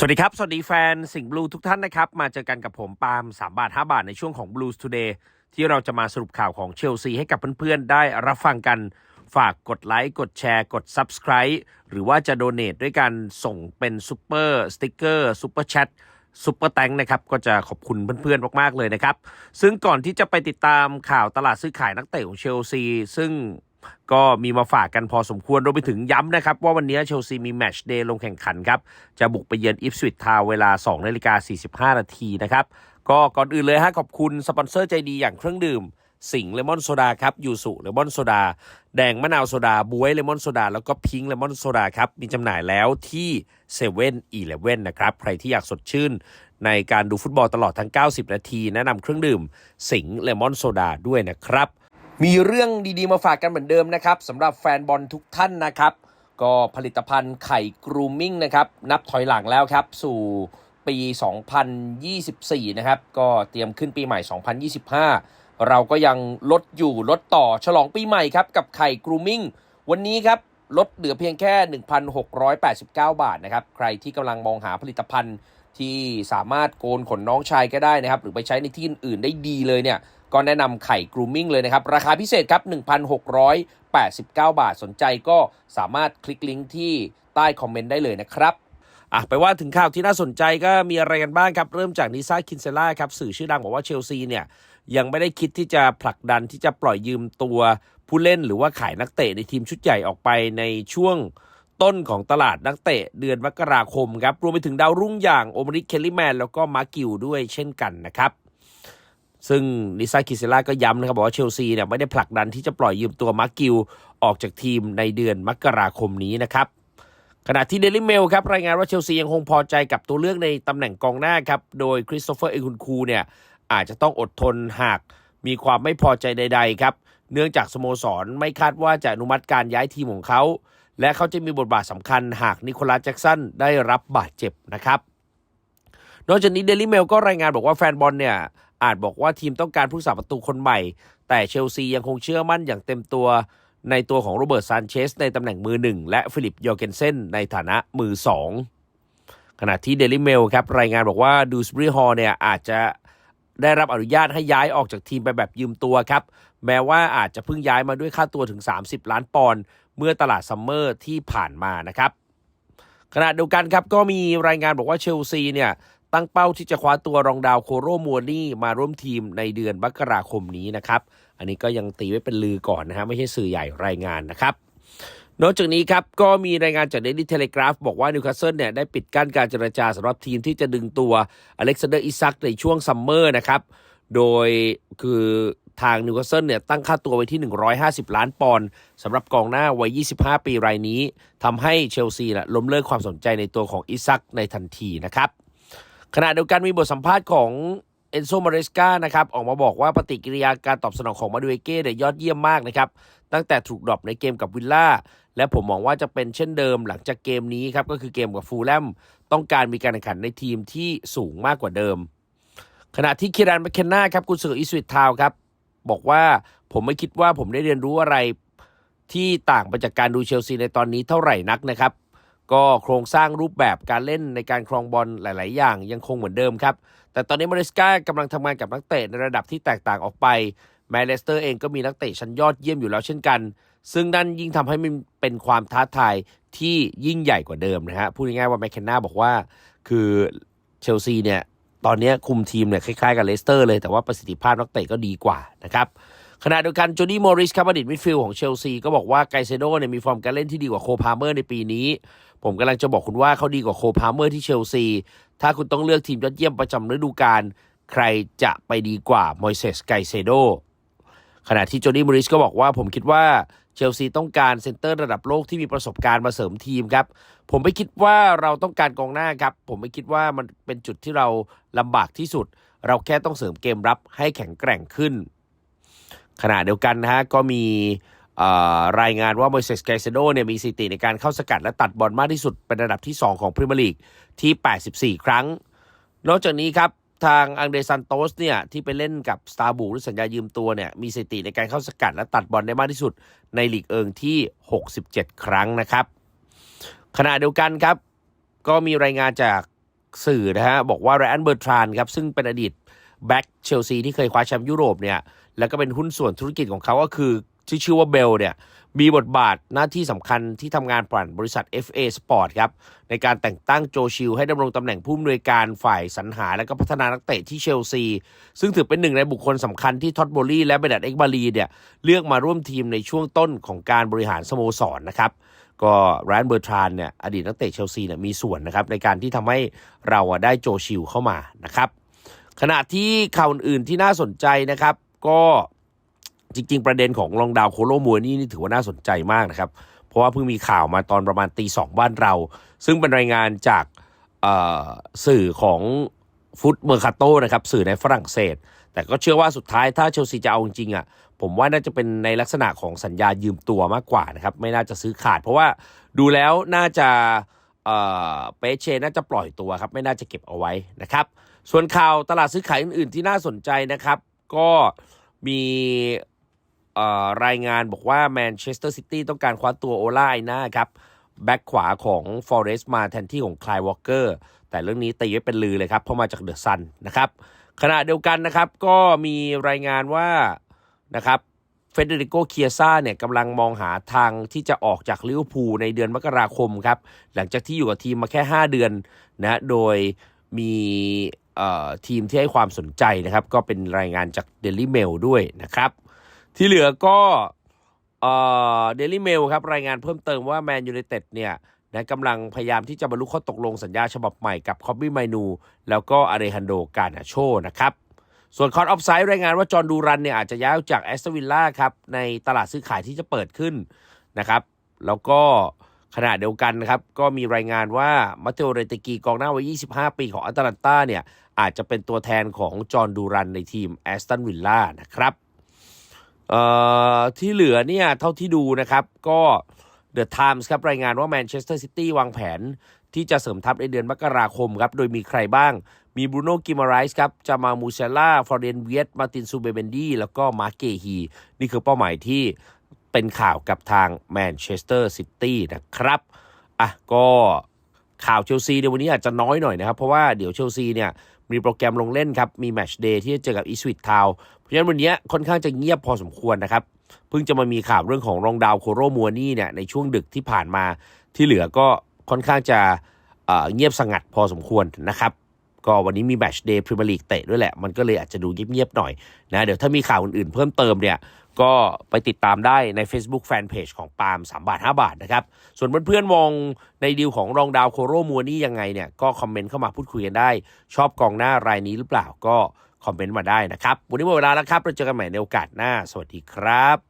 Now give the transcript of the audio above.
สวัสดีครับ สวัสดีแฟนสิงห์บลูทุกท่านนะครับ มาเจอกันกับผมปาล์ม3บาท 5 บาทในช่วงของ Blues Today ที่เราจะมาสรุปข่าวของเชลซีให้กับเพื่อนๆ ได้รับฟังกันฝากกดไลค์ กดแชร์ กด Subscribe หรือว่าจะโดเน a t ด้วยการส่งเป็นซูเปอร์สติ๊กเกอร์ซูเปอร์แชทซูเปอร์แตงนะครับ ก็จะขอบคุณเพื่อนๆ มากๆ เลยนะครับ ซึ่งก่อนที่จะไปติดตามข่าวตลาดซื้อขายนักเตะของเชลซี ซึ่ง ก็มีมาฝากกันพอสมควรรวมไปถึงย้ำนะครับ ว่าวันนี้เชลซีมีแมตช์เดย์ลงแข่งขันครับ จะบุกไปเยือนอิฟสวิตทาวเวลา2นาฬิกา45 นาทีนะครับ ก็ก่อนอื่นเลยฮะขอบคุณสปอนเซอร์ใจดีอย่างเครื่องดื่ม สิงเลมอนโซดาครับยูสุเลมอนโซดา แดงมะนาวโซดาบวยเลมอนโซดา แล้วก็พิงค์เลมอนโซดาครับมีจำหน่ายแล้วที่เซเว่นอีเลฟเว่นนะครับใครที่อยากสดชื่นในการดูฟุตบอลตลอดทั้ง 90 นาที แนะนำเครื่องดื่ม สิงเลมอนโซดาด้วยนะครับ มีเรื่องดีๆมาฝากกันเหมือนเดิมนะครับสำหรับแฟนบอลทุกท่านนะครับ ก็ผลิตภัณฑ์ไข่กรูมมิ่งนะครับ นับถอยหลังแล้วครับ สู่ปี 2024 นะครับ ก็เตรียมขึ้นปีใหม่ 2025 เราก็ยังลดอยู่ลดต่อฉลองปีใหม่ครับ กับไข่กรูมมิ่งวันนี้ครับ ลดเหลือเพียงแค่ 1,689 บาทนะครับ ใครที่กำลังมองหาผลิตภัณฑ์ที่สามารถโกนขนน้องชายก็ได้นะครับ หรือไปใช้ในที่อื่นได้ดีเลยเนี่ย ก็แนะนำไข่กรูมมิ่งเลยนะครับ ราคาพิเศษครับ 1,689 บาทสนใจก็สามารถคลิกลิงก์ที่ใต้คอมเมนต์ได้เลยนะครับอะไปว่าถึงข่าวที่น่าสนใจก็มีอะไรกันบ้างครับ เริ่มจากนิซ่าคินเซล่าครับ สื่อชื่อดังบอกว่าเชลซีเนี่ย ยังไม่ได้คิดที่จะผลักดันที่จะปล่อยยืมตัวผู้เล่นหรือว่าขายนักเตะในทีมชุดใหญ่ออกไปในช่วงต้นของตลาดนักเตะเดือนมกราคมครับ รวมไปถึงดาวรุ่งอย่างโอมริกเคลลี่แมนแล้วก็มาร์กิวด้วยเช่นกันนะครับ ซึ่งนิซาคิเซล่าก็ย้ำนะครับบอกว่าเชลซีเนี่ยไม่ได้ผลักดันที่จะปล่อยยืมตัวมาร์กิวออกจากทีมในเดือนมกราคมนี้นะครับขณะที่เดลิเมลครับรายงานว่าเชลซียังคงพอใจกับตัวเลือกในตำแหน่งกองหน้าครับโดยคริสโตเฟอร์เอคุนคูเนี่ยอาจจะต้องอดทนหากมีความไม่พอใจใด ๆ ครับ เนื่องจากสโมสรไม่คาดว่าจะอนุมัติการย้ายทีมของเขา และเขาจะมีบทบาทสำคัญหากนิโคลัสแจ็กสันได้รับบาดเจ็บนะครับ นอกจากนี้เดลิเมลก็รายงานบอกว่าแฟนบอลเนี่ย อาจบอกว่าทีมต้องการผู้สาประตูคนใหม่ แต่เชลซียังคงเชื่อมั่นอย่างเต็มตัวในตัวของโรเบิร์ตซานเชสในตำแหน่งมือหนึ่งและฟิลิปยอร์เกนเซนในฐานะมือสองขณะที่เดลิเมลครับรายงานบอกว่าดูสบรีฮอลเนี่ยอาจจะได้รับอนุญาตให้ย้ายออกจากทีมไปแบบยืมตัวครับ แม้ว่าอาจจะเพิ่งย้ายมาด้วยค่าตัวถึง 30 ล้านปอนด์เมื่อตลาดซัมเมอร์ที่ผ่านมานะครับขณะเดียวกันครับก็มีรายงานบอกว่าเชลซีเนี่ย ตั้งเป้าที่จะคว้าตัวรองดาวโคโรมัวนี่มาร่วมทีมในเดือนมกราคมนี้นะครับ อันนี้ก็ยังตีไว้เป็นลือก่อนนะฮะไม่ใช่สื่อใหญ่รายงานนะครับนอกจากนี้ครับก็มีรายงานจากเดลิเทเลกราฟบอกว่านิวคาสเซิลเนี่ยได้ปิดกั้นการเจรจาสำหรับทีมที่จะดึงตัวอเล็กซานเดอร์อิซักในช่วงซัมเมอร์นะครับ โดยคือทางนิวคาสเซิลเนี่ยตั้งค่าตัวไว้ที่ 150 ล้านปอนด์สำหรับกองหน้าวัย 25 ปีรายนี้ทำให้เชลซีนะล้มเลิกความสนใจในตัวของอิซักในทันทีนะครับ ขณะเดียวกันมีบทสัมภาษณ์ของเอนโซมาเรสกานะครับออกมาบอกว่าปฏิกิริยาการตอบสนองของมาดูเอเก้เนี่ยยอดเยี่ยมมากนะครับตั้งแต่ถูกดรอปในเกมกับวิลล่าและผมมองว่าจะเป็นเช่นเดิมหลังจากเกมนี้ครับก็คือเกมกับฟูลแลมต้องการมีการแข่งขันในทีมที่สูงมากกว่าเดิม ขณะที่คิรันแมคเคนนาครับกุนซืออิสวิตทาวครับบอกว่าผมไม่คิดว่าผมได้เรียนรู้อะไรที่ต่างไปจากการดูเชลซีในตอนนี้เท่าไหร่นักนะครับ ก็โครงสร้างรูปแบบการเล่นในการครองบอลหลาย ๆ อย่างยังคงเหมือนเดิมครับ แต่ตอนนี้มาริสกากำลังทำงานกับนักเตะในระดับที่แตกต่างออกไปแมนเลสเตอร์เองก็มีนักเตะชั้นยอดเยี่ยมอยู่แล้วเช่นกัน ซึ่งนั่นยิ่งทำให้มันเป็นความท้าทายที่ยิ่งใหญ่กว่าเดิมนะฮะพูดง่ายๆว่าแมคเคนนาบอกว่าคือเชลซีเนี่ยตอนนี้คุมทีมเนี่ยคล้าย ๆ กับเลสเตอร์เลยแต่ว่าประสิทธิภาพนักเตะก็ดีกว่านะครับขณะเดียวกันโจดี้มอริสครับอดีตมิดฟิลด์ของเชลซีก็บอกว่าไกเซโดเนี่ยมีฟอร์มการเล่นที่ดีกว่าโคพาเมอร์ในปีนี้ ผมกำลังจะบอกคุณว่าเขาดีกว่าโคพาเมอร์ที่เชลซี ถ้าคุณต้องเลือกทีมยอดเยี่ยมประจำฤดูกาลใครจะไปดีกว่ามอยเซสไกเซโดขณะที่โจดี้มอริสก็บอกว่าผมคิดว่าเชลซีต้องการเซนเตอร์ระดับโลกที่มีประสบการณ์มาเสริมทีมครับ ผมไม่คิดว่าเราต้องการกองหน้าครับ ผมไม่คิดว่ามันเป็นจุดที่เราลำบากที่สุด เราแค่ต้องเสริมเกมรับให้แข็งแกร่งขึ้น ขณะเดียวกันนะฮะก็มี รายงานว่าโมเสสไกเซโดเนี่ยมีสถิติในการเข้าสกัดและตัดบอลมากที่สุดเป็นระดับที่ 2 ของพรีเมียร์ลีกที่ 84 ครั้ง นอกจากนี้ครับ ทางอังเดรซันโตสเนี่ยที่ไปเล่นกับสตาร์บูหรือสัญญายืมตัวเนี่ยมีสถิติในการเข้าสกัดและตัดบอลได้มากที่สุดในลีกเอิงที่ 67 ครั้งนะครับ ขณะเดียวกันครับ ก็มีรายงานจากสื่อนะฮะบอกว่าไรอันเบอร์ทรานครับซึ่งเป็นอดีตแบ็กเชลซีที่เคยคว้าแชมป์ยุโรปเนี่ยแล้วก็เป็นหุ้นส่วนธุรกิจของเขาก็คือ ที่ชื่อว่าเบลเนี่ยมีบทบาทหน้าที่สำคัญที่ทำงานผ่านบริษัท FA Sport ครับในการแต่งตั้งโจชิลให้ดำรงตำแหน่งผู้อำนวยการฝ่ายสรรหาและก็พัฒนานักเตะที่เชลซี ซึ่งถือเป็นหนึ่งในบุคคลสำคัญที่ท็อตโบลี่และเบรดเอ็กบาลีเนี่ยเลือกมาร่วมทีมในช่วงต้นของการบริหารสโมสรนนะครับก็แรนเบอร์ทรานเนี่ยอดีตนักเตะเชลซีเนี่ยมีส่วนนะครับในการที่ทำให้เราอะได้โจชิลเข้ามานะครับขณะที่ข่าวอื่นที่น่าสนใจนะครับก็ จริง ๆ ประเด็นของลองดาวโคโลมัวนี่นี่ถือว่าน่าสนใจมากนะครับ เพราะว่าเพิ่งมีข่าวมาตอนประมาณตีสองบ้านเรา ซึ่งเป็นรายงานจากสื่อของฟุตเมอร์คาโตนะครับสื่อในฝรั่งเศส แต่ก็เชื่อว่าสุดท้ายถ้าเชลซีจะเอาจริงอะผมว่าน่าจะเป็นในลักษณะของสัญญายืมตัวมากกว่านะครับ ไม่น่าจะซื้อขาด เพราะว่าดูแล้วน่าจะเปเชน่าจะปล่อยตัวครับ ไม่น่าจะเก็บเอาไว้นะครับ ส่วนข่าวตลาดซื้อขายอื่นๆที่น่าสนใจนะครับ ก็มี รายงานบอกว่าแมนเชสเตอร์ซิตี้ต้องการคว้าตัวโอล่าไอน่าครับแบ็กขวาของฟอเรสต์มาแทนที่ของคลายวอลเกอร์แต่เรื่องนี้ตีไว้เป็นลือเลยครับ เพราะมาจากเดอะซันนะครับขณะเดียวกันนะครับก็มีรายงานว่านะครับเฟเดริโกเคียซ่าเนี่ยกำลังมองหาทางที่จะออกจากลิเวอร์พูลในเดือนมกราคมครับ หลังจากที่อยู่กับทีมมาแค่ 5 เดือนนะโดยมีทีมที่ให้ความสนใจนะครับ ก็เป็นรายงานจาก Daily Mail ด้วยนะครับ ที่เหลือก็เอ่อ Daily Mail ครับรายงานเพิ่มเติมว่าแมนยู i นเต็ดเนี่ยนะกำลังพยายามที่จะบรรลุข้อตกลงสัญญาฉบับใหม่กับคอบบี้ไมนู แล้วก็อาเรฮันโดกานาโชนะครับ ส่วนคอนออฟไซด์รายงานว่าจอห์นดูรันเนี่ยอาจจะย้ายจากแอสตันวิลล่าครับในตลาดซื้อขายที่จะเปิดขึ้นนะครับ แล้วก็ขณะเดียวกันนะครับ ก็มีรายงานว่ามาเตโอเรตกีกองหน้าวัย 25 ปีของอัตแลนตาเนี่ยอาจจะเป็นตัวแทนของจอห์นดูรันในทีมแอสตันวิลล่านะครับ เอ่อที่เหลือเนี่ยเท่าที่ดูนะครับก็ The Times ครับรายงานว่าแมนเชสเตอร์ซิตี้วางแผนที่จะเสริมทัพในเดือนมกราคมครับ โดยมีใครบ้าง มีบรูโน่กิมาไรส์ครับ จามามูเซล่าฟลอเรนเวียตมาตินซูเบเบนดีแล้วก็มาเกฮี นี่คือเป้าหมายที่เป็นข่าวกับทางแมนเชสเตอร์ซิตี้นะครับ อะ ก็ข่าวเชลซีในวันนี้อาจจะน้อยหน่อยนะครับ เพราะว่าเดี๋ยวเชลซีเนี่ย มีโปรแกรมลงเล่นครับ มีแมชเดย์ที่จะเจอกับอีสวิตทาวเพราะฉะนั้นวันนี้ค่อนข้างจะเงียบพอสมควรนะครับ เพิ่งจะมามีข่าวเรื่องของรองดาวโคโรมัวนี่เนี่ยในช่วงดึกที่ผ่านมาที่เหลือก็ค่อนข้างจะเเงียบสงัดพอสมควรนะครับก็วันนี้มีแมชเดย์พรีเมียร์ลีกเตะด้วยแหละ มันก็เลยอาจจะดูเงียบๆหน่อยนะ เดี๋ยวถ้ามีข่าวอื่นๆเพิ่มเติมเนี่ย ก็ไปติดตามได้ใน Facebook Fanpage ของปาล์ม3บาท 5 บาทนะครับ ส่วนเพื่อนๆมองในดีลของรองดาวโคโรมัวนี่ยังไงเนี่ยก็คอมเมนต์เข้ามาพูดคุยกันได้ ชอบกองหน้ารายนี้หรือเปล่าก็คอมเมนต์มาได้นะครับ วันนี้หมดเวลาแล้วครับเราเจอกันใหม่ในโอกาสหน้า สวัสดีครับ